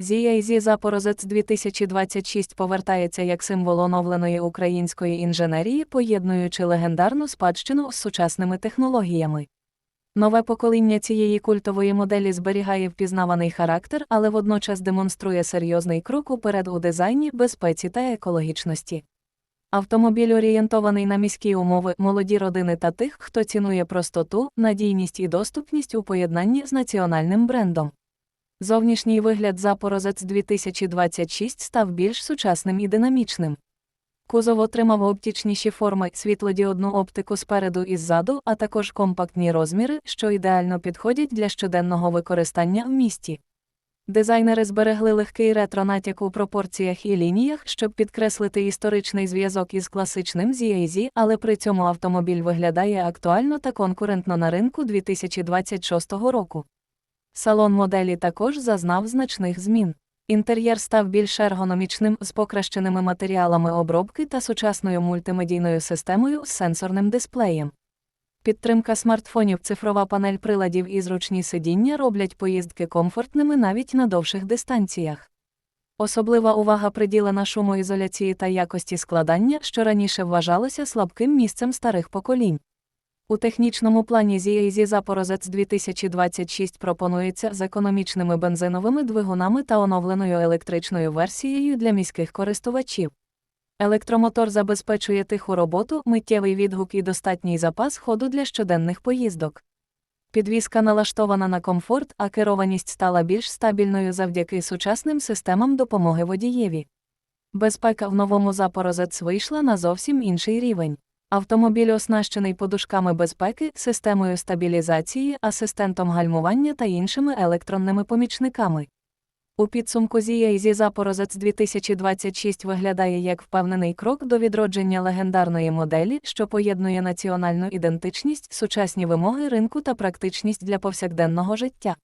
ZAZ Запорозець 2026 повертається як символ оновленої української інженерії, поєднуючи легендарну спадщину з сучасними технологіями. Нове покоління цієї культової моделі зберігає впізнаваний характер, але водночас демонструє серйозний крок уперед у дизайні, безпеці та екологічності. Автомобіль орієнтований на міські умови, молоді родини та тих, хто цінує простоту, надійність і доступність у поєднанні з національним брендом. Зовнішній вигляд Запорозець 2026 став більш сучасним і динамічним. Кузов отримав оптичніші форми, світлодіодну оптику спереду і ззаду, а також компактні розміри, що ідеально підходять для щоденного використання в місті. Дизайнери зберегли легкий ретро-натяк у пропорціях і лініях, щоб підкреслити історичний зв'язок із класичним ZAZ, але при цьому автомобіль виглядає актуально та конкурентно на ринку 2026 року. Салон моделі також зазнав значних змін. Інтер'єр став більш ергономічним з покращеними матеріалами обробки та сучасною мультимедійною системою з сенсорним дисплеєм. Підтримка смартфонів, цифрова панель приладів і зручні сидіння роблять поїздки комфортними навіть на довших дистанціях. Особлива увага приділена шумоізоляції та якості складання, що раніше вважалося слабким місцем старих поколінь. У технічному плані ZAZ Запорозець 2026 пропонується з економічними бензиновими двигунами та оновленою електричною версією для міських користувачів. Електромотор забезпечує тиху роботу, миттєвий відгук і достатній запас ходу для щоденних поїздок. Підвізка налаштована на комфорт, а керованість стала більш стабільною завдяки сучасним системам допомоги водієві. Безпека в новому Запорозець вийшла на зовсім інший рівень. Автомобіль оснащений подушками безпеки, системою стабілізації, асистентом гальмування та іншими електронними помічниками. У підсумку ZAZ Запорозець 2026 виглядає як впевнений крок до відродження легендарної моделі, що поєднує національну ідентичність, сучасні вимоги ринку та практичність для повсякденного життя.